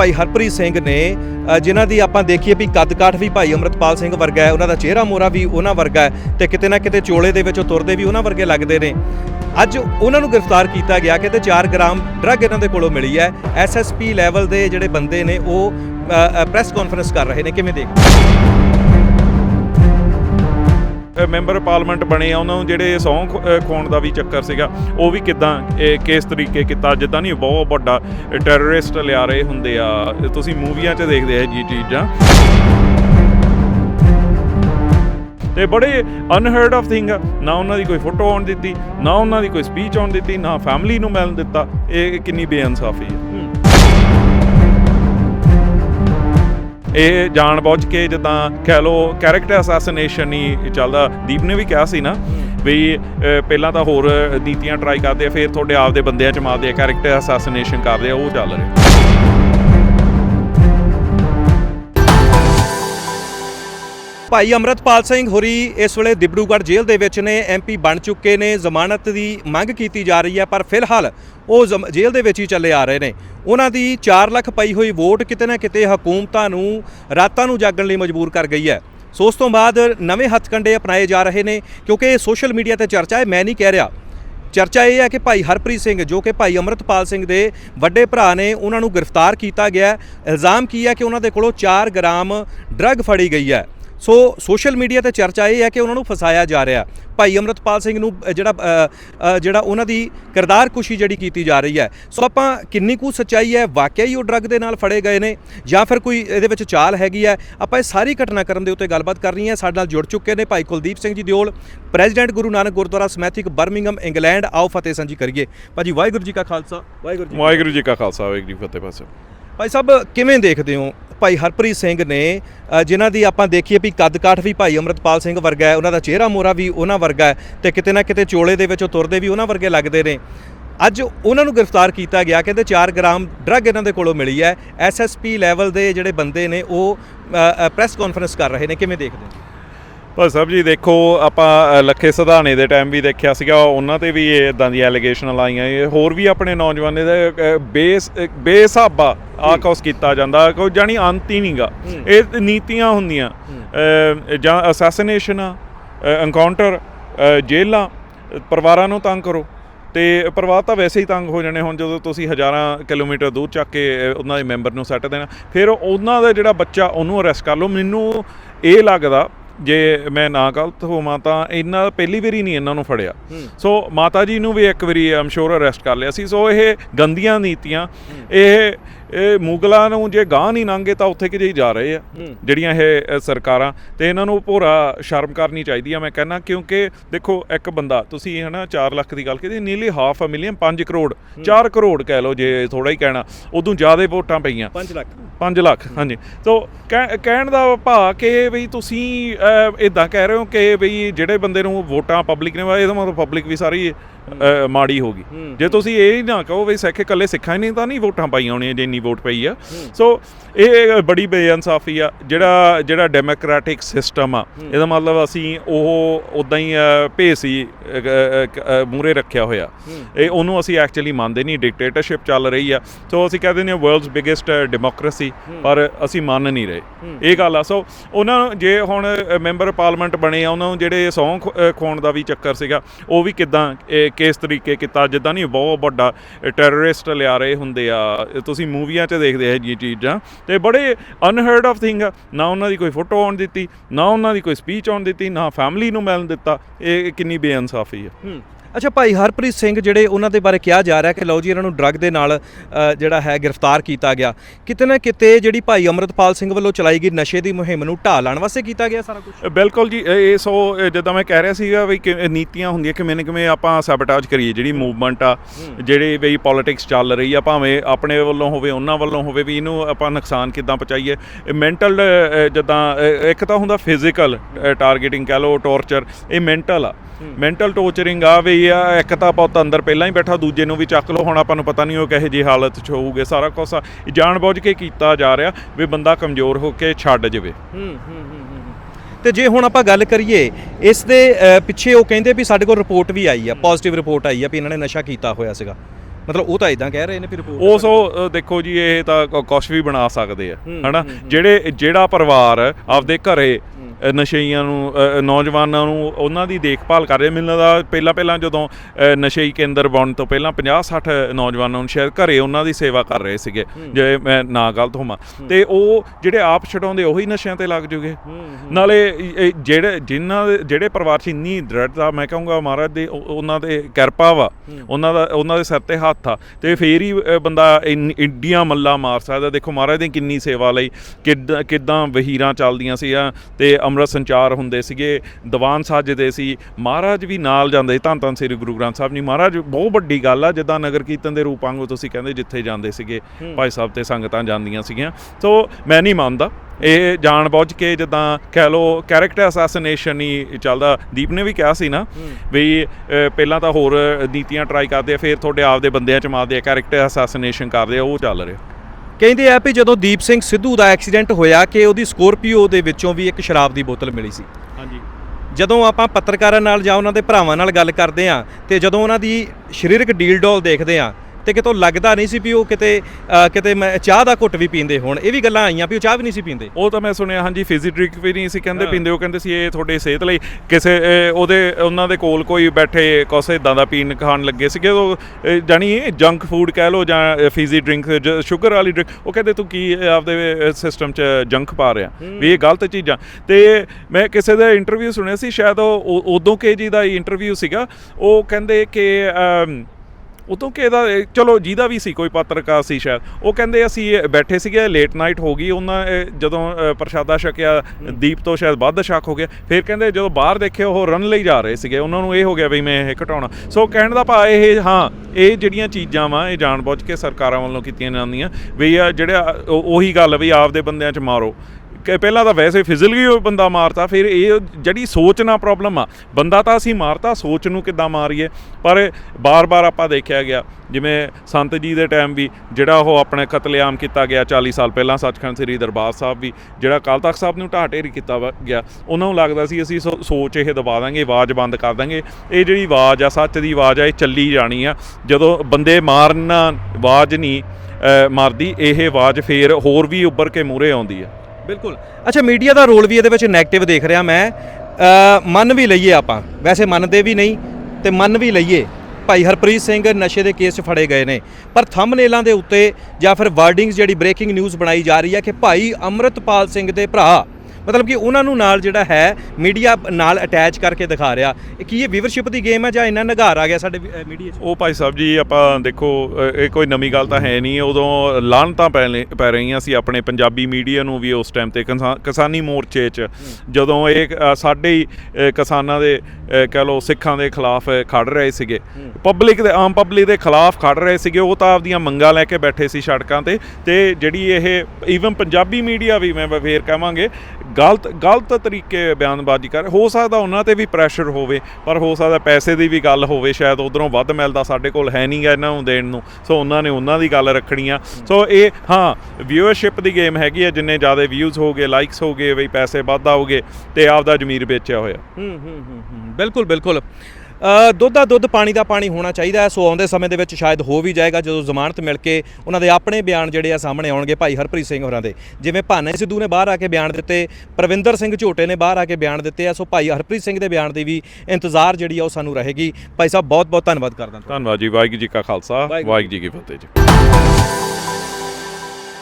ਭਾਈ ਹਰਪ੍ਰੀਤ ਸਿੰਘ ਨੇ ਜਿਨ੍ਹਾਂ ਦੀ ਆਪਾਂ ਦੇਖੀਏ ਵੀ ਕੱਦਕਾਠ ਵੀ ਭਾਈ ਅਮਰਤਪਾਲ ਸਿੰਘ ਵਰਗਾ ਹੈ, ਉਹਨਾਂ ਦਾ ਚਿਹਰਾ ਮੋਰਾ ਵੀ ਉਹਨਾਂ ਵਰਗਾ ਹੈ ਤੇ ਕਿਤੇ ਨਾ ਕਿਤੇ ਚੋਲੇ ਦੇ ਵਿੱਚੋਂ ਤੁਰਦੇ ਵੀ ਉਹਨਾਂ ਵਰਗੇ ਲੱਗਦੇ ਨੇ। ਅੱਜ ਉਹਨਾਂ ਨੂੰ ਗ੍ਰਿਫਤਾਰ ਕੀਤਾ ਗਿਆ ਕਿ ਤੇ 4 ਗ੍ਰਾਮ ਡਰੱਗ ਇਹਨਾਂ ਦੇ ਕੋਲੋਂ ਮਿਲੀ ਹੈ। ਐਸਐਸਪੀ ਲੈਵਲ ਦੇ ਜਿਹੜੇ ਬੰਦੇ ਨੇ ਉਹ ਪ੍ਰੈਸ ਕਾਨਫਰੰਸ ਕਰ ਰਹੇ ਨੇ। ਕਿਵੇਂ ਦੇਖ ਮੈਂਬਰ ਪਾਰਲੀਮੈਂਟ ਬਣੇ ਆ, ਉਹਨਾਂ ਨੂੰ ਜਿਹੜੇ ਸਹੁੰ ਖੋਣ ਦਾ ਵੀ ਚੱਕਰ ਸੀਗਾ, ਉਹ ਵੀ ਕਿਦਾਂ ਕਿਸ ਤਰੀਕੇ ਕੀਤਾ? ਜਿੱਦਾਂ ਨਹੀਂ, ਬਹੁਤ ਵੱਡਾ ਟੈਰਰਿਸਟ ਲਿਆ ਰਹੇ ਹੁੰਦੇ ਆ। ਤੁਸੀਂ ਮੂਵੀਆਂ 'ਚ ਦੇਖਦੇ ਆ ਜੀ ਚੀਜ਼ਾਂ। ਤੇ ਬੜੇ ਅਨਹਰਡ ਆਫ ਥਿੰਗ ਨਾ ਉਹਨਾਂ ਦੀ ਕੋਈ ਫੋਟੋ ਆਉਣ ਦਿੱਤੀ, ਨਾ ਉਹਨਾਂ ਦੀ ਕੋਈ ਸਪੀਚ ਆਉਣ ਦਿੱਤੀ, ਨਾ ਫੈਮਿਲੀ ਨੂੰ ਮਿਲਣ ਦਿੱਤਾ। ਇਹ ਕਿੰਨੀ ਬੇਇਨਸਾਫੀ ਹੈ ਇਹ ਜਾਣ ਬੁੱਝ ਕੇ ਜਿੱਦਾਂ ਕਹਿ ਲੋ ਕੈਰੈਕਟਰ ਅਸਾਸੀਨੇਸ਼ਨ ਹੀ ਚੱਲਦਾ। ਦੀਪ ਨੇ ਵੀ ਕਿਹਾ ਸੀ ਨਾ ਵੀ ਪਹਿਲਾਂ ਤਾਂ ਹੋਰ ਨੀਤੀਆਂ ਟਰਾਈ ਕਰਦੇ ਆ, ਫਿਰ ਤੁਹਾਡੇ ਆਪ ਦੇ ਬੰਦਿਆਂ ਚ ਮਾਰਦੇ ਆ ਕੈਰੈਕਟਰ ਅਸਾਸੀਨੇਸ਼ਨ ਕਰਦੇ ਆ, ਉਹ ਚੱਲ ਰਿਹਾ। ਭਾਈ ਅਮਰਤਪਾਲ ਸਿੰਘ ਹੋਰੀ ਇਸ ਵੇਲੇ ਦਿਬੜੂਗੜ੍ਹ ਜੇਲ੍ਹ ਦੇ ਵਿੱਚ ਨੇ ਐਮਪੀ ਬਣ ਚੁੱਕੇ ਨੇ, ਜ਼ਮਾਨਤ ਦੀ ਮੰਗ ਕੀਤੀ ਜਾ ਰਹੀ ਹੈ, ਪਰ ਫਿਲਹਾਲ ਉਹ ਜ਼ਮ- ਜੇਲ੍ਹ ਦੇ ਵਿੱਚ ਹੀ ਚੱਲੇ ਆ ਰਹੇ ਨੇ। ਉਹਨਾਂ ਦੀ 4 ਲੱਖ ਪਈ ਹੋਈ ਵੋਟ ਕਿਤੇ ਨਾ ਕਿਤੇ ਹਕੂਮਤਾਂ ਨੂੰ, ਰਾਤਾਂ ਨੂੰ ਜਾਗਣ ਲਈ ਮਜਬੂਰ ਕਰ ਗਈ ਹੈ। ਸੋ ਉਸ ਤੋਂ ਬਾਅਦ ਨਵੇਂ ਹੱਥਕੰਡੇ ਅਪਣਾਏ ਜਾ ਰਹੇ ਨੇ, ਕਿਉਂਕਿ ਇਹ ਸੋਸ਼ਲ ਮੀਡੀਆ ਤੇ ਚਰਚਾ ਹੈ, ਮੈਂ ਨਹੀਂ ਕਹਿ ਰਿਹਾ। ਚਰਚਾ ਇਹ ਹੈ ਕਿ ਭਾਈ ਹਰਪ੍ਰੀਤ ਸਿੰਘ, ਜੋ ਕਿ ਭਾਈ ਅਮਰਤਪਾਲ ਸਿੰਘ ਦੇ ਵੱਡੇ ਭਰਾ ਨੇ, ਉਹਨਾਂ ਨੂੰ ਗ੍ਰਿਫਤਾਰ ਕੀਤਾ ਗਿਆ ਇਲਜ਼ਾਮ ਕੀ ਹੈ ਕਿ ਉਹਨਾਂ ਦੇ ਕੋਲੋਂ 4 ਗ੍ਰਾਮ ਡਰੱਗ ਫੜੀ ਗਈ ਹੈ। ਸੋ ਸੋਸ਼ਲ ਮੀਡੀਆ ਤੇ ਚਰਚਾ ਇਹ ਹੈ ਕਿ ਉਹਨਾਂ ਨੂੰ ਫਸਾਇਆ ਜਾ ਰਿਹਾ। ਭਾਈ ਅਮਰਤਪਾਲ ਸਿੰਘ ਨੂੰ ਜਿਹੜਾ ਜਿਹੜਾ ਉਹਨਾਂ ਦੀ ਕਿਰਦਾਰ ਕੁਸ਼ੀ ਜਿਹੜੀ ਕੀਤੀ ਜਾ ਰਹੀ ਹੈ। ਸੋ ਆਪਾਂ ਕਿੰਨੀ ਕੁ ਸੱਚਾਈ ਹੈ ਵਾਕਿਆ ਹੀ ਉਹ ਡਰੱਗ ਦੇ ਨਾਲ ਫੜੇ ਗਏ ਨੇ ਜਾਂ ਫਿਰ ਕੋਈ ਇਹਦੇ ਵਿੱਚ ਚਾਲ ਹੈਗੀ ਹੈ? ਆਪਾਂ ਇਹ ਸਾਰੀ ਘਟਨਾਕ੍ਰਮ ਦੇ ਉੱਤੇ ਗੱਲਬਾਤ ਕਰਨੀ ਹੈ। ਸਾਡੇ ਨਾਲ ਜੁੜ ਚੁੱਕੇ ਨੇ Bhai Kuldeep Singh ji Deol president Guru Nanak Gurdwara Smethwick Birmingham England. ਆਓ ਫਤਿਹ ਸਾਂਝੀ ਕਰੀਏ। ਭਾਜੀ ਵਾਹਿਗੁਰੂ ਜੀ ਕਾ ਖਾਲਸਾ ਵਾਹਿਗੁਰੂ ਜੀ ਵਾਹਿਗੁਰੂ ਜੀ ਕਾ ਖਾਲਸਾ ਵਾਹਿਗੁਰੂ ਜੀ ਫਤਿਹ ਪਾਸੇ ਭਾਈ ਸਾਹਿਬ ਕਿਵੇਂ ਦੇਖਦੇ ਹੋ? ਭਾਈ ਹਰਪ੍ਰੀਤ ਸਿੰਘ ਨੇ ਜਿਨ੍ਹਾਂ ਦੀ ਆਪਾਂ ਦੇਖੀਏ ਵੀ ਕੱਦ ਕਾਠ ਵੀ ਭਾਈ ਅਮਰਤਪਾਲ ਸਿੰਘ ਵਰਗਾ ਹੈ, ਉਹਨਾਂ ਦਾ ਚਿਹਰਾ ਮੋਰਾ ਵੀ ਉਹਨਾਂ ਵਰਗਾ ਹੈ ਤੇ ਕਿਤੇ ਨਾ ਕਿਤੇ ਚੋਲੇ ਦੇ ਵਿੱਚੋਂ ਤੁਰਦੇ ਵੀ ਉਹਨਾਂ ਵਰਗੇ ਲੱਗਦੇ ਨੇ। ਅੱਜ ਉਹਨਾਂ ਨੂੰ ਗ੍ਰਿਫਤਾਰ ਕੀਤਾ ਗਿਆ, ਕਹਿੰਦੇ 4 ਗ੍ਰਾਮ ਡਰੱਗ ਇਹਨਾਂ ਦੇ ਕੋਲੋਂ ਮਿਲੀ ਹੈ। ਐਸਐਸਪੀ ਲੈਵਲ ਦੇ ਜਿਹੜੇ ਬੰਦੇ ਨੇ ਉਹ ਪ੍ਰੈਸ ਕਾਨਫਰੰਸ ਕਰ ਰਹੇ ਨੇ, ਕਿਵੇਂ ਦੇਖਦੇ ਹੋ ਪਰ ਸਾਹਿਬ ਜੀ ਦੇਖੋ ਆਪਾਂ ਲੱਖੇ ਸਿਧਾਣੇ ਦੇ ਟਾਈਮ ਵੀ ਦੇਖਿਆ ਸੀਗਾ ਉਹਨਾਂ ਤੇ ਵੀ ਇਦਾਂ ਦੀ ਐਲੀਗੇਸ਼ਨ ਲਾਈਆਂ। ਇਹ ਹੋਰ ਵੀ ਆਪਣੇ ਨੌਜਵਾਨੇ ਦੇ ਬੇਸ ਬੇਸਾਬਾ ਆ ਕੁਛ ਕੀਤਾ ਜਾਂਦਾ। ਕੋਈ ਜਾਨੀ ਅੰਤ ਹੀ ਨਹੀਂਗਾ ਇਹ ਨੀਤੀਆਂ ਹੁੰਦੀਆਂ। ਜਾਂ ਅਸੈਸੀਨੇਸ਼ਨ ਐਨਕਾਊਂਟਰ ਜੇਲਾਂ ਪਰਿਵਾਰਾਂ ਨੂੰ ਤੰਗ ਕਰੋ। ਤੇ ਪਰਿਵਾਰ ਤਾਂ ਵੈਸੇ ਹੀ ਤੰਗ ਹੋ ਜਾਣੇ। ਹੁਣ ਜਦੋਂ ਤੁਸੀਂ ਹਜ਼ਾਰਾਂ ਕਿਲੋਮੀਟਰ ਦੂਰ ਚੱਕ ਕੇ ਉਹਨਾਂ ਦੇ ਮੈਂਬਰ ਨੂੰ ਸੱਟ ਦੇਣਾ ਫਿਰ ਉਹਨਾਂ ਦਾ ਜਿਹੜਾ ਬੱਚਾ ਉਹਨੂੰ ਅਰੈਸਟ ਕਰ ਲਓ। ਮੈਨੂੰ ਇਹ ਲੱਗਦਾ ਜੇ ਮੈਂ ਨਾ ਗਲਤ ਹੋਵਾਂ ਤਾਂ ਇਹਨਾਂ ਪਹਿਲੀ ਵਾਰੀ ਨਹੀਂ ਇਹਨਾਂ ਨੂੰ ਫੜਿਆ। ਸੋ ਮਾਤਾ ਜੀ ਨੂੰ ਵੀ ਇੱਕ ਵਾਰੀ ਆਮ ਸ਼ੋਰ ਅਰੈਸਟ ਕਰ ਲਿਆ ਸੀ। ਸੋ ਇਹ ਗੰਦੀਆਂ ਨੀਤੀਆਂ ਇਹ ਇਹ ਮੁਗਲਾਂ ਨੂੰ ਜੇ ਗਾਂ ਨਹੀਂ ਲੰਘੇ ਤਾਂ ਉੱਥੇ ਕਿਤੇ ਹੀ ਜਾ ਰਹੇ ਆ। ਜਿਹੜੀਆਂ ਇਹ ਸਰਕਾਰਾਂ ਤੇ ਇਹਨਾਂ ਨੂੰ ਭੋਰਾ ਸ਼ਰਮ ਕਰਨੀ ਚਾਹੀਦੀ ਆ ਮੈਂ ਕਹਿੰਦਾ ਕਿਉਂਕਿ ਦੇਖੋ ਇੱਕ ਬੰਦਾ ਤੁਸੀਂ ਹਨਾ 4 ਲੱਖ ਦੀ ਗੱਲ ਕੀਤੀ ਨੀਲੀ half a million 5 crore 4 crore ਕਹਿ ਲਓ ਜੇ ਥੋੜਾ ਹੀ ਕਹਿਣਾ ਉਦੋਂ ਜ਼ਿਆਦਾ ਵੋਟਾਂ ਪਈਆਂ। 5 ਲੱਖ। 5 ਲੱਖ ਹਾਂਜੀ। ਸੋ ਕਹਿ- ਕਹਿਣ ਦਾ ਭਾਅ ਕਿ ਵੀ ਤੁਸੀਂ ਇਦਾਂ ਕਹਿ ਰਹੇ ਹੋ ਕਿ ਵੀ ਜਿਹੜੇ ਬੰਦੇ ਨੂੰ ਵੋਟਾਂ ਪਬਲਿਕ ਨੇ ਇਹਦਾ ਮਤਲਬ ਪਬਲਿਕ ਵੀ ਸਾਰੀ ਮਾੜੀ ਹੋ ਗਈ। ਜੇ ਤੁਸੀਂ ਇਹ ਨਾ ਕਹੋ ਵੀ ਸਿੱਖ ਇਕੱਲੇ ਸਿੱਖਾਂ ਹੀ ਨਹੀਂ ਤਾਂ ਨਹੀਂ ਵੋਟਾਂ ਪਾਈਆਂ ਹੋਣੀਆਂ ਜੇ ਇੰਨੀ ਵੋਟ ਪਈ ਆ। ਸੋ ਇਹ ਬੜੀ ਬੇਇਨਸਾਫੀ ਆ। ਜਿਹੜਾ ਜਿਹੜਾ ਡੈਮੋਕ੍ਰੈਟਿਕ ਸਿਸਟਮ ਆ, ਇਹਦਾ ਮਤਲਬ ਅਸੀਂ ਉਹ ਉਦਾਂ ਹੀ ਭੇਸੀ ਮੂਰੇ ਰੱਖਿਆ ਹੋਇਆ। ਇਹ ਉਹਨੂੰ ਅਸੀਂ ਐਕਚੁਅਲੀ ਮੰਨਦੇ ਨਹੀਂ ਡਿਕਟੇਟਰਸ਼ਿਪ ਚੱਲ ਰਹੀ ਆ। ਸੋ ਅਸੀਂ ਕਹਿੰਦੇ ਨੇ ਵਰਲਡਸ ਬਿਗੇਸਟ ਡੈਮੋਕ੍ਰੇਸੀ ਪਰ ਅਸੀਂ ਮੰਨ ਨਹੀਂ ਰਹੇ। ਇਹ ਗੱਲ ਆ। ਸੋ ਉਹਨਾਂ ਨੂੰ ਜੇ ਹੁਣ ਮੈਂਬਰ ਪਾਰਲੀਮੈਂਟ ਬਣੇ ਆ, ਉਹਨਾਂ ਨੂੰ ਜਿਹੜੇ ਸਹੁੰ ਖ- ਦਾ ਵੀ ਚੱਕਰ ਸੀਗਾ, ਉਹ ਵੀ ਕਿਦਾਂ ਕਿਸ ਤਰੀਕੇ ਕੀਤਾ? ਜਿੱਦਾਂ ਨਹੀਂ ਬਹੁਤ ਵੱਡਾ ਟੈਰਰਿਸਟ ਲਿਆ ਰਹੇ ਹੁੰਦੇ ਆ। ਤੁਸੀਂ ਮੂਵੀ ਮੂਵੀਆਂ 'ਚ ਦੇਖਦੇ ਆ ਜੀ ਚੀਜ਼ਾਂ। ਤੇ ਬੜੇ ਅਨਹਰਡ ਆਫ ਥਿੰਗ ਨਾ ਉਹਨਾਂ ਦੀ ਕੋਈ ਫੋਟੋ ਆਉਣ ਦਿੱਤੀ, ਨਾ ਉਹਨਾਂ ਦੀ ਕੋਈ ਸਪੀਚ ਆਉਣ ਦਿੱਤੀ, ਨਾ ਫੈਮਿਲੀ ਨੂੰ ਮਿਲਣ ਦਿੱਤਾ। ਇਹ ਕਿੰਨੀ ਬੇਇਨਸਾਫੀ ਹੈ। ਅੱਛਾ ਭਾਈ ਹਰਪ੍ਰੀਤ ਸਿੰਘ ਜਿਹੜੇ ਉਹਨਾਂ ਦੇ ਬਾਰੇ ਕਿਹਾ ਜਾ ਰਿਹਾ ਕਿ ਲਓ ਜੀ ਇਹਨਾਂ ਨੂੰ ਡਰੱਗ ਦੇ ਨਾਲ ਜਿਹੜਾ ਹੈ ਗ੍ਰਿਫਤਾਰ ਕੀਤਾ ਗਿਆ। ਕਿਤੇ ਨਾ ਕਿਤੇ ਜਿਹੜੀ ਭਾਈ ਅਮਰਤਪਾਲ ਸਿੰਘ ਵੱਲੋਂ ਚਲਾਈ ਗਈ ਨਸ਼ੇ ਦੀ ਮੁਹਿੰਮ ਨੂੰ ਢਾਹ ਲਾਉਣ ਵਾਸਤੇ ਕੀਤਾ ਗਿਆ ਸਾਰਾ ਕੁਝ ਬਿਲਕੁਲ ਜੀ ਇਹ ਸੋ ਜਿੱਦਾਂ ਮੈਂ ਕਹਿ ਰਿਹਾ ਸੀਗਾ ਵੀ ਨੀਤੀਆਂ ਹੁੰਦੀਆਂ ਕਿਵੇਂ ਨਾ ਕਿਵੇਂ ਆਪਾਂ ਸੈਬਟਾਜ ਕਰੀਏ ਜਿਹੜੀ ਮੂਵਮੈਂਟ ਆ ਜਿਹੜੀ ਵੀ ਪੋਲਿਟਿਕਸ ਚੱਲ ਰਹੀ ਆ ਭਾਵੇਂ ਆਪਣੇ ਵੱਲੋਂ ਹੋਵੇ ਉਹਨਾਂ ਵੱਲੋਂ ਹੋਵੇ ਵੀ ਇਹਨੂੰ ਆਪਾਂ ਨੁਕਸਾਨ ਕਿੱਦਾਂ ਪਹੁੰਚਾਈਏ। ਮੈਂਟਲ ਜਿੱਦਾਂ ਇੱਕ ਤਾਂ ਹੁੰਦਾ ਫਿਜ਼ੀਕਲ ਟਾਰਗੇਟਿੰਗ ਕਹ ਲਓ ਟੌਰਚਰ ਇਹ ਮੈਂਟਲ ਆ। ਮੈਂਟਲ ਟੌਰਚਰਿੰਗ ਆ ਵੀ ਆ ਇੱਕ ਤਾਂ ਪੁੱਤ ਅੰਦਰ ਪਹਿਲਾਂ ਹੀ ਬੈਠਾ ਦੂਜੇ ਨੂੰ ਵੀ ਚੱਕ ਲਓ ਹੁਣ ਆਪਾਂ ਨੂੰ ਪਤਾ ਨਹੀਂ ਉਹ ਕਿਹੋ ਜਿਹੀ ਹਾਲਤ 'ਚ ਹੋਊਗੇ ਸਾਰਾ ਕੁਝ ਜਾਣਬੁੱਝ ਕੇ ਕੀਤਾ ਜਾ ਰਿਹਾ ਵੀ ਬੰਦਾ ਕਮਜ਼ੋਰ ਹੋ ਕੇ ਛੱਡ ਜਾਵੇ। ਹੂੰ ਹੂੰ ਹੂੰ ਤੇ ਜੇ ਹੁਣ ਆਪਾਂ ਗੱਲ ਕਰੀਏ ਇਸ ਦੇ ਪਿੱਛੇ ਉਹ ਕਹਿੰਦੇ ਵੀ ਸਾਡੇ ਕੋਲ ਰਿਪੋਰਟ ਵੀ ਆਈ ਆ ਪੋਜ਼ਿਟਿਵ ਰਿਪੋਰਟ ਆਈ ਆ ਵੀ ਇਹਨਾਂ ਨੇ ਨਸ਼ਾ ਕੀਤਾ ਹੋਇਆ ਸੀਗਾ। ਮਤਲਬ ਉਹ ਤਾਂ ਇਦਾਂ ਕਹਿ ਰਹੇ ਨੇ ਵੀ ਰਿਪੋਰਟ ਉਸ ਉਹ ਦੇਖੋ ਜੀ ਇਹ ਤਾਂ ਕ- ਕੁਛ ਵੀ ਬਣਾ ਸਕਦੇ ਆ ਹਨਾ। ਜਿਹੜੇ ਜਿਹੜਾ ਪਰਿਵਾਰ ਆਪਦੇ ਘਰੇ ਨਸ਼ਈਆਂ ਨੂੰ ਨੌਜਵਾਨਾਂ ਨੂੰ ਉਹਨਾਂ ਦੀ ਦੇਖਭਾਲ ਕਰ ਰਹੇ। ਮੈਨੂੰ ਲੱਗਦਾ ਪਹਿਲਾਂ ਪਹਿਲਾਂ ਜਦੋਂ ਨਸ਼ਈ ਕੇਂਦਰ ਬਣਨ ਤੋਂ ਪਹਿਲਾਂ 50 60 ਨੌਜਵਾਨਾਂ ਨੂੰ ਸ਼ਾਇਦ ਘਰੇ ਉਹਨਾਂ ਦੀ ਸੇਵਾ ਕਰ ਰਹੇ ਸੀਗੇ। ਜੇ ਮੈਂ ਨਾ ਗਲਤ ਹੋਵਾਂ। ਤੇ ਉਹ ਜਿਹੜੇ ਆਪ ਛਡਾਉਂਦੇ ਉਹੀ ਨਸ਼ਿਆਂ ਤੇ ਲੱਗ ਜੂਗੇ। ਨਾਲੇ ਜਿਹੜੇ ਜਿਨ੍ਹਾਂ ਦੇ ਜਿਹੜੇ ਪਰਿਵਾਰ 'ਚ ਇੰਨੀ ਦ੍ਰਿੜਤਾ ਮੈਂ ਕਹੂੰਗਾ ਮਹਾਰਾਜ ਦੇ ਉਹ- ਉਹਨਾਂ ਦੇ ਕਿਰਪਾ ਵਾ। ਉਹਨਾਂ ਦਾ ਉਹਨਾਂ ਦੇ ਸਿਰ ਤੇ ਹੱਥ ਆ। ਤੇ ਫੇਰ ਹੀ ਬੰਦਾ ਇੰਡੀਆਂ ਮੱਲਾ ਮਾਰ ਸਕਦਾ। ਦੇਖੋ ਮਹਾਰਾਜ ਦੀ ਕਿੰਨੀ ਸੇਵਾ ਲਈ। ਕਿੱਦਾਂ ਕਿੱਦਾਂ ਵਹੀਰਾਂ ਚੱਲਦੀਆਂ ਸੀਆਂ। ਤੇ ਅੰਮ੍ਰਿਤ ਸੰਚਾਰ ਹੁੰਦੇ ਸੀਗੇ ਦੀਵਾਨ ਸਾਜਦੇ ਸੀ ਮਹਾਰਾਜ ਵੀ ਨਾਲ ਜਾਂਦੇ ਸੀ। ਧੰਨ ਧੰਨ ਸ੍ਰੀ ਗੁਰੂ ਗ੍ਰੰਥ ਸਾਹਿਬ ਜੀ। ਮਹਾਰਾਜ ਬਹੁਤ ਵੱਡੀ ਗੱਲ ਆ ਜਿੱਦਾਂ ਨਗਰ ਕੀਰਤਨ ਦੇ ਰੂਪ ਵਾਂਗੂ ਤੁਸੀਂ ਕਹਿੰਦੇ ਜਿੱਥੇ ਜਾਂਦੇ ਸੀਗੇ ਭਾਈ ਸਾਹਿਬ ਤੇ ਸੰਗਤਾਂ ਜਾਂਦੀਆਂ ਸੀਗੀਆਂ। ਸੋ ਮੈਂ ਨਹੀਂ ਮੰਨਦਾ। ਇਹ ਜਾਣ ਬੁੱਝ ਕੇ ਜਿੱਦਾਂ ਕਹਿ ਲੋ ਕੈਰੈਕਟਰ ਅਸੈਸੀਨੇਸ਼ਨ ਹੀ ਚੱਲਦਾ। ਦੀਪ ਨੇ ਵੀ ਕਿਹਾ ਸੀ ਨਾ ਵੀ ਪਹਿਲਾਂ ਤਾਂ ਹੋਰ ਨੀਤੀਆਂ ਟਰਾਈ ਕਰਦੇ ਆ ਫਿਰ ਤੁਹਾਡੇ ਆਪਦੇ ਬੰਦਿਆਂ ਚ ਮਾਰਦੇ ਆ ਕੈਰੈਕਟਰ ਅਸੈਸੀਨੇਸ਼ਨ ਕਰਦੇ ਆ ਉਹ ਚੱਲ ਰਿਹਾ। ਕਹਿੰਦੇ ਆ ਵੀ ਜਦੋਂ ਦੀਪ ਸਿੰਘ ਸਿੱਧੂ ਦਾ ਐਕਸੀਡੈਂਟ ਹੋਇਆ ਕਿ ਉਹਦੀ ਸਕੋਰਪੀਓ ਦੇ ਵਿੱਚੋਂ ਵੀ ਇੱਕ ਸ਼ਰਾਬ ਦੀ ਬੋਤਲ ਮਿਲੀ ਸੀ। ਹਾਂਜੀ। ਜਦੋਂ ਆਪਾਂ ਪੱਤਰਕਾਰਾਂ ਨਾਲ ਜਾਂ ਉਹਨਾਂ ਦੇ ਭਰਾਵਾਂ ਨਾਲ ਗੱਲ ਕਰਦੇ ਆ ਤੇ ਜਦੋਂ ਉਹਨਾਂ ਦੀ ਸਰੀਰਕ ਡੀਲ ਡੋਲ ਦੇਖਦੇ ਆ ਤੇ ਕਿਤੋਂ ਲੱਗਦਾ ਨਹੀਂ ਸੀ ਵੀ ਉਹ ਕਿਤੇ ਕਿਤੇ ਮੈਂ ਚਾਹ ਦਾ ਘੁੱਟ ਵੀ ਪੀਂਦੇ ਹੋਣ। ਇਹ ਵੀ ਗੱਲਾਂ ਆਈਆਂ ਵੀ ਉਹ ਚਾਹ ਵੀ ਨਹੀਂ ਸੀ ਪੀਂਦੇ। ਉਹ ਤਾਂ ਮੈਂ ਸੁਣਿਆ ਹਾਂਜੀ ਫਿਜ਼ੀ ਡਰਿੰਕ ਵੀ ਨਹੀਂ ਸੀ ਕਹਿੰਦੇ। ਪੀਂਦੇ ਉਹ ਕਹਿੰਦੇ ਸੀ ਇਹ ਤੁਹਾਡੇ ਸਿਹਤ ਲਈ। ਕਿਸੇ ਉਹਦੇ ਉਹਨਾਂ ਦੇ ਕੋਲ ਕੋਈ ਬੈਠੇ ਕੁਛ ਇਦਾਂ ਦਾ ਪੀਣ ਖਾਣ ਲੱਗੇ ਸੀਗੇ ਉਹ ਜਾਣੀ ਜੰਕ ਫੂਡ ਕਹਿ ਲੋ ਜਾਂ ਫਿਜ਼ੀ ਡਰਿੰਕ ਸ਼ੂਗਰ ਵਾਲੀ ਡਰਿੰਕ ਉਹ ਕਹਿੰਦੇ ਤੂੰ ਕੀ ਆਪਦੇ ਸਿਸਟਮ 'ਚ ਜੰਕ ਪਾ ਰਿਹਾ। ਵੀ ਇਹ ਗਲਤ ਚੀਜ਼ਾਂ। ਤੇ ਮੈਂ ਕਿਸੇ ਦਾ ਇੰਟਰਵਿਊ ਸੁਣਿਆ ਸੀ ਸ਼ਾਇਦ ਉਹ ਉਦੋਂ ਕੇ ਜੀ ਦਾ ਇੰਟਰਵਿਊ ਸੀਗਾ। ਉਹ ਕਹਿੰਦੇ ਕਿ ਉਦੋਂ ਕਿ ਇਹਦਾ ਇਹ- ਚਲੋ ਜਿਹਦਾ ਵੀ ਸੀ ਕੋਈ ਪੱਤਰਕਾਰ ਸੀ ਸ਼ਾਇਦ ਉਹ ਕਹਿੰਦੇ ਅਸੀਂ ਬੈਠੇ ਸੀਗੇ ਲੇਟ ਨਾਈਟ ਹੋ ਗਈ ਉਹਨਾਂ ਜਦੋਂ ਪ੍ਰਸ਼ਾਦਾ ਛਕਿਆ ਦੀਪ ਤੋਂ ਸ਼ਾਇਦ ਵੱਧ ਸ਼ੱਕ ਹੋ ਗਿਆ ਫਿਰ ਕਹਿੰਦੇ ਜਦੋਂ ਬਾਹਰ ਦੇਖੇ ਉਹ ਰਨ ਲਈ ਜਾ ਰਹੇ ਸੀਗੇ ਉਹਨਾਂ ਨੂੰ ਇਹ ਹੋ ਗਿਆ ਵੀ ਮੈਂ ਇਹ ਘਟਾਉਣਾ। ਸੋ ਕਹਿਣ ਦਾ ਭਾ ਇਹ ਹਾਂ ਇਹ ਜਿਹੜੀਆਂ ਚੀਜ਼ਾਂ ਵਾ ਇਹ ਜਾਣਬੁੱਝ ਕੇ ਸਰਕਾਰਾਂ ਵੱਲੋਂ ਕੀਤੀਆਂ ਜਾਂਦੀਆਂ ਵੀ ਆ ਜਿਹੜਾ ਉਹੀ ਗੱਲ ਵੀ ਆਪਦੇ ਬੰਦਿਆਂ 'ਚ ਮਾਰੋ। ਕਿ ਪਹਿਲਾਂ ਤਾਂ ਵੈਸੇ ਫਿਜ਼ੀਕਲੀ ਉਹ ਬੰਦਾ ਮਾਰਤਾ, ਫਿਰ ਇਹ ਜਿਹੜੀ ਸੋਚ ਨਾਲ ਪ੍ਰੋਬਲਮ ਆ, ਬੰਦਾ ਤਾਂ ਅਸੀਂ ਮਾਰਤਾ, ਸੋਚ ਨੂੰ ਕਿੱਦਾਂ ਮਾਰੀਏ? ਪਰ ਬਾਰ-ਬਾਰ ਆਪਾਂ ਦੇਖਿਆ ਗਿਆ, ਜਿਵੇਂ ਸੰਤ ਜੀ ਦੇ ਟਾਈਮ ਵੀ, ਜਿਹੜਾ ਉਹ ਆਪਣੇ ਕਤਲੇਆਮ ਕੀਤਾ ਗਿਆ 40 ਸਾਲ ਪਹਿਲਾਂ, ਸੱਚਖੰਡ ਸ੍ਰੀ ਦਰਬਾਰ ਸਾਹਿਬ ਵੀ, ਜਿਹੜਾ ਅਕਾਲ ਤਖਤ ਸਾਹਿਬ ਨੂੰ ਢਾਹ ਢੇਰੀ ਕੀਤਾ ਵਾ- ਗਿਆ, ਉਹਨਾਂ ਨੂੰ ਲੱਗਦਾ ਸੀ ਅਸੀਂ ਸੋ- ਸੋਚ ਇਹ ਦਬਾ ਦਾਂਗੇ, ਆਵਾਜ਼ ਬੰਦ ਕਰ ਦਾਂਗੇ। ਇਹ ਜਿਹੜੀ ਆਵਾਜ਼ ਆ, ਸੱਚ ਦੀ ਆਵਾਜ਼ ਆ, ਇਹ ਚੱਲੀ ਜਾਣੀ ਆ। ਜਦੋਂ ਬੰਦੇ ਮਾਰਨਾ ਆਵਾਜ਼ ਨਹੀਂ ਮਾਰਦੀ, ਇਹ ਆਵਾਜ਼ ਫੇਰ ਹੋਰ ਵੀ ਉੱਭਰ ਕੇ ਮੂਹਰੇ ਆਉਂਦੀ ਆ। ਬਿਲਕੁਲ। ਅੱਛਾ ਮੀਡੀਆ ਦਾ ਰੋਲ ਵੀ ਇਹਦੇ ਵਿੱਚ 네ਗੇਟਿਵ ਦੇਖ ਰਿਹਾ ਮੈਂ। ਅ, ਮੰਨ ਵੀ ਲਈਏ ਆਪਾਂ। ਵੈਸੇ ਮੰਨਦੇ ਵੀ ਨਹੀਂ ਤੇ ਮੰਨ ਵੀ ਲਈਏ। ਭਾਈ ਹਰਪ੍ਰੀਤ ਸਿੰਘ ਨਸ਼ੇ ਦੇ ਕੇਸ 'ਚ ਫੜੇ ਗਏ ਨੇ। ਪਰ ਥੰਬਨੇਲਾਂ ਦੇ ਉੱਤੇ ਜਾਂ ਫਿਰ ਵਰਡਿੰਗਸ ਜਿਹੜੀ ਬ੍ਰੇਕਿੰਗ ਨਿਊਜ਼ ਬਣਾਈ ਜਾ ਰਹੀ ਹੈ ਕਿ ਭਾਈ ਅੰਮ੍ਰਿਤਪਾਲ ਸਿੰਘ ਦੇ ਭਰਾ ਮਤਲਬ ਕਿ ਉਹਨਾਂ ਨੂੰ ਨਾਲ ਜਿਹੜਾ ਹੈ ਮੀਡੀਆ ਨਾਲ ਅਟੈਚ ਕਰਕੇ ਦਿਖਾ ਰਿਹਾ। ਕੀ ਇਹ ਵੀਵਰਸ਼ਿਪ ਦੀ ਗੇਮ ਹੈ ਜਾਂ ਇੰਨਾ ਨਿਗਾਰ ਆ ਗਿਆ ਸਾਡੇ ਮੀਡੀਆ 'ਚ? ਉਹ ਭਾਈ ਸਾਹਿਬ ਜੀ ਆਪਾਂ ਦੇਖੋ ਇਹ ਕੋਈ ਨਵੀਂ ਗੱਲ ਤਾਂ ਹੈ ਨਹੀਂ। ਉਦੋਂ ਲਾਹਨਤਾਂ ਪੈ ਰਹੀਆਂ ਸੀ ਆਪਣੇ ਪੰਜਾਬੀ ਮੀਡੀਆ ਨੂੰ ਵੀ ਉਸ ਟਾਈਮ ਤੇ ਕਿਸਾ- ਕਿਸਾਨੀ ਮੋਰਚੇ 'ਚ। ਜਦੋਂ ਇਹ ਸਾਡੇ ਹੀ ਕਿਸਾਨਾਂ ਦੇ ਕਹਿ ਲਓ ਸਿੱਖਾਂ ਦੇ ਖਿਲਾਫ ਖੜ ਰਹੇ ਸੀਗੇ। ਪਬਲਿਕ ਦੇ ਆਮ ਪਬਲਿਕ ਦੇ ਖਿਲਾਫ ਖੜ ਰਹੇ ਸੀਗੇ। ਉਹ ਤਾਂ ਆਪਦੀਆਂ ਮੰਗਾਂ ਲੈ ਕੇ ਬੈਠੇ ਸੀ ਸੜਕਾਂ ਤੇ। ਤੇ ਜਿਹੜੀ ਇਹ ਈਵਨ ਪੰਜਾਬੀ ਮੀਡੀਆ ਵੀ ਮੈਂ ਫੇਰ ਕਹਾਂਗੇ ਗਲਤ ਗਲਤ ਤਰੀਕੇ ਬਿਆਨਬਾਜ਼ੀ ਕਰ ਹੋ ਸਕਦਾ ਉਹਨਾਂ ਤੇ ਵੀ ਪ੍ਰੈਸ਼ਰ ਹੋਵੇ, ਪਰ ਹੋ ਸਕਦਾ ਪੈਸੇ ਦੀ ਵੀ ਗੱਲ ਹੋਵੇ, ਸ਼ਾਇਦ ਉਧਰੋਂ ਵੱਧ ਮਿਲਦਾ, ਸਾਡੇ ਕੋਲ ਹੈ ਨਹੀਂਗਾ ਇਹਨਾਂ ਨੂੰ ਦੇਣ ਨੂੰ। ਸੋ ਉਹਨਾਂ ਨੇ ਉਹਨਾਂ ਦੀ ਗੱਲ ਰੱਖਣੀ ਆ। ਸੋ ਇਹ, ਹਾਂ ਵਿਊਅਰਸ਼ਿਪ ਦੀ ਗੇਮ ਹੈਗੀ ਆ, ਜਿੰਨੇ ਜ਼ਿਆਦਾ ਵਿਊਜ਼ ਹੋਗੇ ਲਾਈਕਸ ਹੋਗੇ ਬਈ ਪੈਸੇ ਵੱਧ ਆਉਗੇ ਤੇ ਆਪਦਾ ਜ਼ਮੀਰ ਵੇਚਿਆ ਹੋਇਆ। ਹੂੰ ਹੂੰ ਹੂੰ, ਬਿਲਕੁਲ ਬਿਲਕੁਲ। ਦੁੱਧ ਦਾ ਦੁੱਧ ਪਾਣੀ ਦਾ ਪਾਣੀ ਹੋਣਾ ਚਾਹੀਦਾ ਹੈ। ਸੋ ਆਉਂਦੇ ਸਮੇਂ ਦੇ ਵਿੱਚ ਸ਼ਾਇਦ ਹੋ ਵੀ ਜਾਏਗਾ ਜਦੋਂ ਜ਼ਮਾਨਤ ਮਿਲ ਕੇ ਉਹਨਾਂ ਦੇ ਆਪਣੇ ਬਿਆਨ ਜਿਹੜੇ ਆ ਸਾਹਮਣੇ ਆਉਣਗੇ ਭਾਈ ਹਰਪ੍ਰੀਤ ਸਿੰਘ ਹੋਰਾਂ ਦੇ। ਜਿਵੇਂ ਭਾਨੇ ਸਿੱਧੂ ਨੇ ਬਾਹਰ ਆ ਕੇ ਬਿਆਨ ਦਿੱਤੇ ਪ੍ਰਵਿੰਦਰ ਸਿੰਘ ਝੋਟੇ ਨੇ ਬਾਹਰ ਆ ਕੇ ਬਿਆਨ ਦਿੱਤੇ ਆ ਸੋ ਭਾਈ ਹਰਪ੍ਰੀਤ ਸਿੰਘ ਦੇ ਬਿਆਨ ਦੀ ਵੀ ਇੰਤਜ਼ਾਰ ਜਿਹੜੀ ਆ ਉਹ ਸਾਨੂੰ ਰਹੇਗੀ। ਭਾਈ ਸਾਹਿਬ ਬਹੁਤ ਬਹੁਤ ਧੰਨਵਾਦ ਕਰਦਾ ਧੰਨਵਾਦ ਜੀ ਵਾਹਿਗੁਰੂ ਜੀ ਕਾ ਖਾਲਸਾ ਵਾਹਿਗੁਰੂ। ਵਾਹਿਗੁਰੂ ਜੀ ਕੀ ਫਤਿਹ ਜੀ।